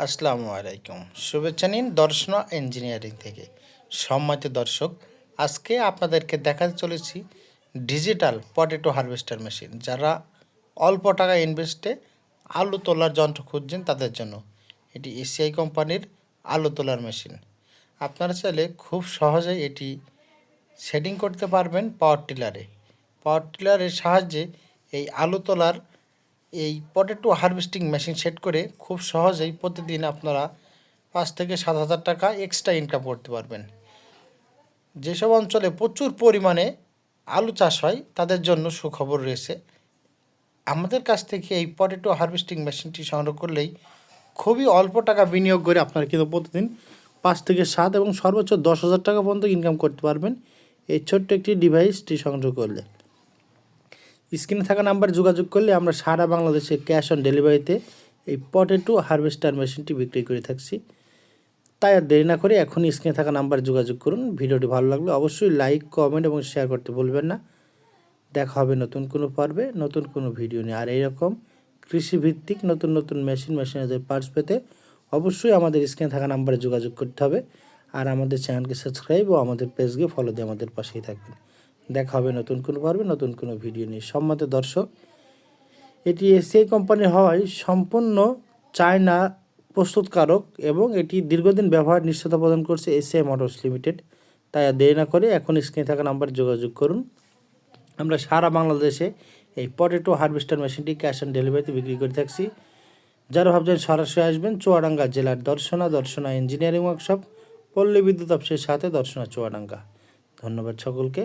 আসসালামু আলাইকুম। শুভেচ্ছা নিন দর্শনা ইঞ্জিনিয়ারিং থেকে। সম্মানিত দর্শক, আজকে আপনাদেরকে দেখাতে চলেছি ডিজিটাল পটেটো হারভেস্টার মেশিন। যারা অল্প টাকা ইনভেস্টে আলু তোলার যন্ত্র খুঁজছেন তাদের জন্য এটি এসিআই কোম্পানির আলু তোলার মেশিন। আপনারা চাইলে খুব সহজেই এটি সেটিং করতে পারবেন পাওয়ার টিলারে। পাওয়ার টিলারের সাহায্যে এই আলু তোলার এই পটেটো হারভেস্টিং মেশিন সেট করে খুব সহজেই প্রতিদিন আপনারা পাঁচ থেকে সাত হাজার টাকা এক্সট্রা ইনকাম করতে পারবেন। যেসব অঞ্চলে প্রচুর পরিমাণে আলু চাষ হয়, তাদের জন্য সুখবর রয়েছে। আমাদের কাছ থেকে এই পটেটো হারভেস্টিং মেশিনটি সংগ্রহ করলেই খুবই অল্প টাকা বিনিয়োগ করে আপনারা কিন্তু প্রতিদিন পাঁচ থেকে সাত এবং সর্বোচ্চ দশ হাজার টাকা পর্যন্ত ইনকাম করতে পারবেন। এই ছোট্ট একটি ডিভাইসটি সংগ্রহ করলে। স্ক্রিনে থাকা নাম্বার যোগাযোগ করলে আমরা সারা বাংলাদেশে ক্যাশ অন ডেলিভারিতে এই পটেটো হারভেস্টার মেশিনটি বিক্রি করে থাকছি। তাই আর দেরি না করে এখনই স্ক্রিনে থাকা নাম্বার যোগাযোগ করুন। ভিডিওটি ভালো লাগলে অবশ্যই লাইক, কমেন্ট এবং শেয়ার করতে ভুলবেন না। দেখা হবে নতুন কোনো পর্বে, নতুন কোনো ভিডিও নিয়ে। আর এইরকম কৃষিভিত্তিক নতুন নতুন মেশিন, মেশিনারিদের পার্টস পেতে অবশ্যই আমাদের স্ক্রিনে থাকা নাম্বারে যোগাযোগ করতে হবে। আর আমাদের চ্যানেলকে সাবস্ক্রাইব ও আমাদের পেজকে ফলো দিয়ে আমাদের পাশেই থাকবেন। দেখা হবে নতুন কোনো পর্বে, নতুন কোনো ভিডিও নিয়ে। সম্মত দর্শক, এটি এসিআই কোম্পানি হওয়ায় সম্পূর্ণ চায়না প্রস্তুতকারক এবং এটি দীর্ঘদিন ব্যবহার নিশ্চয়তা প্রদান করছে এসিআই মোটরস লিমিটেড। তাই আর দেরি না করে এখন স্ক্রিনে থাকা নাম্বারে যোগাযোগ করুন। আমরা সারা বাংলাদেশে এই পটেটো হারভেস্টার মেশিনটি ক্যাশ অন ডেলিভারিতে বিক্রি করে থাকছি। যারা ভাবছেন সরাসরি আসবেন, চুয়াডাঙ্গা জেলার দর্শনা দর্শনা ইঞ্জিনিয়ারিং ওয়ার্কশপ পল্লী বিদ্যুৎ অফিসের সাথে দর্শনা চুয়াডাঙ্গা। ধন্যবাদ সকলকে।